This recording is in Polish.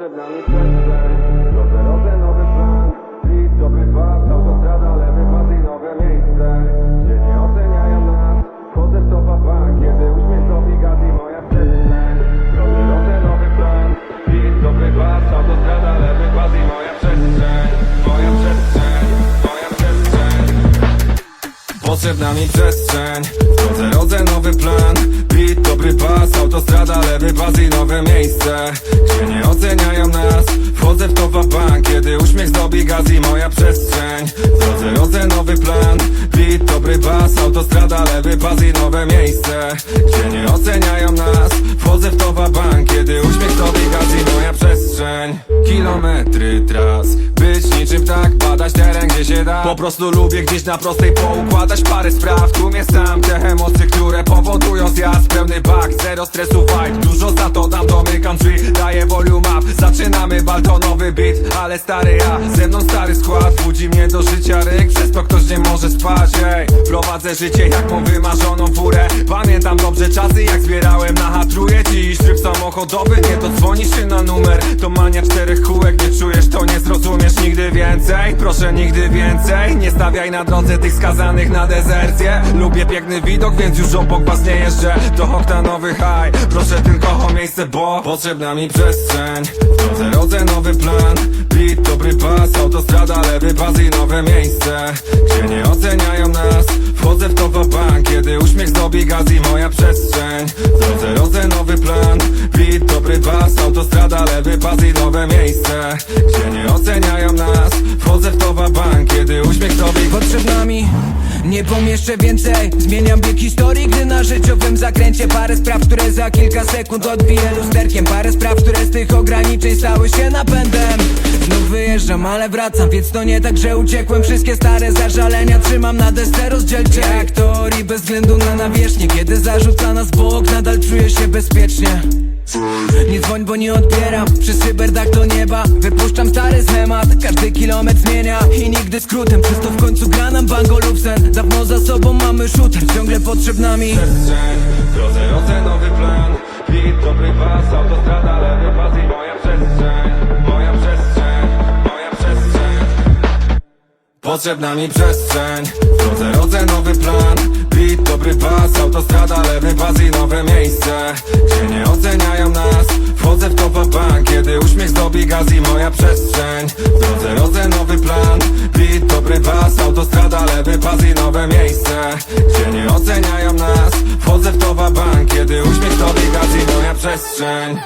Potrzebna mi przestrzeń rodzę nowy plan Beat, dobry pas, autostrada, lewy pas i nowe miejsce. Gdzie nie oceniają nas Wchodzę w topa bank Kiedy uśmiech dobi gaz i moja przestrzeń rodzę nowy plan Beat, dobry pas, autostrada, lewy pas i moja przestrzeń. Moja przestrzeń, moja przestrzeń. Potrzebna mi przestrzeń. W drodze rodzę nowy plan dobry pas, autostrada, lewy pas i nowe miejsce. Gdzie nie oceniają nas Wchodzę w topa bank Kiedy uśmiech zdobi gaz i moja przestrzeń. W drodze nowy plan Beat, dobry pas, autostrada, lewy pas i nowe miejsce. Gdzie nie oceniają nas Wchodzę w topa bank Kiedy uśmiech zdobi gaz i moja przestrzeń Kilometry tras. Być niczym tak, badać teren gdzie się da. Po prostu lubię gdzieś na prostej poukładać parę spraw. Tu mnie sam te emocje, które powodują zjazd. Pełny bak, zero stresu vibe. Dużo za to dam, domykam drzwi Daję volume up, zaczynamy baltonowy beat Ale stary ja, ze mną stary skład Budzi mnie do życia. Ryk, przez to ktoś nie może spać. Prowadzę życie jak mam wymarzoną furę. Pamiętam dobrze czasy jak zbierałem na hatruje Dziś tryb samochodowy, nie to dzwonisz się na numer. To mania czterech kółek, nie czujesz to nie zrozumiesz nigdy więcej. Proszę nigdy więcej, nie stawiaj na drodze tych skazanych na dezercję. Lubię piękny widok, więc już obok was nie jeżdżę. To oktanowy high, proszę tylko o miejsce, bo Potrzebna mi przestrzeń, w drodze rodzę nowy plan. Beat, dobry pas, autostrada, lewy pas i nowe miejsce topa bank Kiedy uśmiech zdobi gaz i moja przestrzeń. Drodze rodzę nowy plan. Beat, dobry pas, autostrada, lewy pas i nowe miejsce. Gdzie nie oceniają nas, wchodzę w topa bank Kiedy uśmiech zdobi Potrzebna mi nie pomieszczę więcej Zmieniam bieg historii, gdy na życiowym zakręcie Parę spraw, które za kilka sekund odbiję lusterkiem. Parę spraw, które z tych ograniczeń stały się napędem Znów wyjeżdżam, ale wracam, więc to nie tak, że uciekłem. Wszystkie stare zażalenia trzymam na desce rozdzielczej Jak teorii bez względu na nawierzchnię. Kiedy zarzuca nas bok, nadal czuję się bezpiecznie. Nie dzwoń, bo nie odbieram Przy szyberdach do nieba. Wypuszczam stary schemat Każdy kilometr zmienia. I nigdy skrótem Przez to w końcu gra nam bangolów sen Dawno za sobą mamy shooter Ciągle potrzebna mi. Przestrzeń drodze nowy plan. Beat, dobry Potrzebna mi przestrzeń. W drodze rodzę nowy plan. Beat, dobry pas, autostrada, lewy pas i nowe miejsce. Gdzie nie oceniają nas. Wchodzę w topa bank Kiedy uśmiech zdobi gaz i moja przestrzeń. W drodze rodzę nowy plan. Beat, dobry pas, autostrada, lewy pas i nowe miejsce. Gdzie nie oceniają nas. Wchodzę w topa bank Kiedy uśmiech zdobi gaz i moja przestrzeń